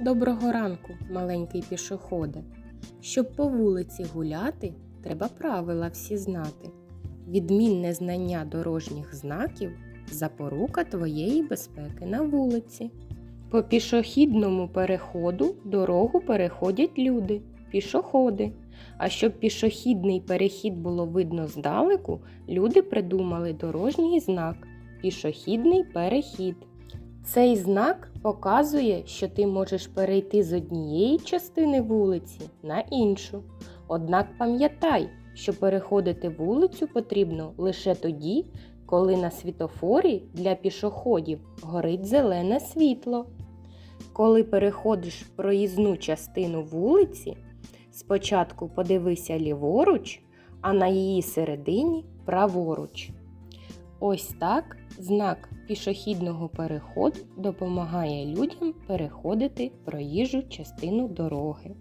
Доброго ранку, маленький пішоходе. Щоб по вулиці гуляти, треба правила всі знати. Відмінне знання дорожніх знаків запорука твоєї безпеки на вулиці. По пішохідному переходу дорогу переходять люди, пішоходи. А щоб пішохідний перехід було видно здалеку, люди придумали дорожній знак пішохідний перехід. Цей знак показує, що ти можеш перейти з однієї частини вулиці на іншу. Однак пам'ятай, що переходити вулицю потрібно лише тоді, коли на світофорі для пішоходів горить зелене світло. Коли переходиш проїзну частину вулиці, спочатку подивися ліворуч, а на її середині праворуч. Ось так знак пішохідного переходу допомагає людям переходити проїжджу частину дороги.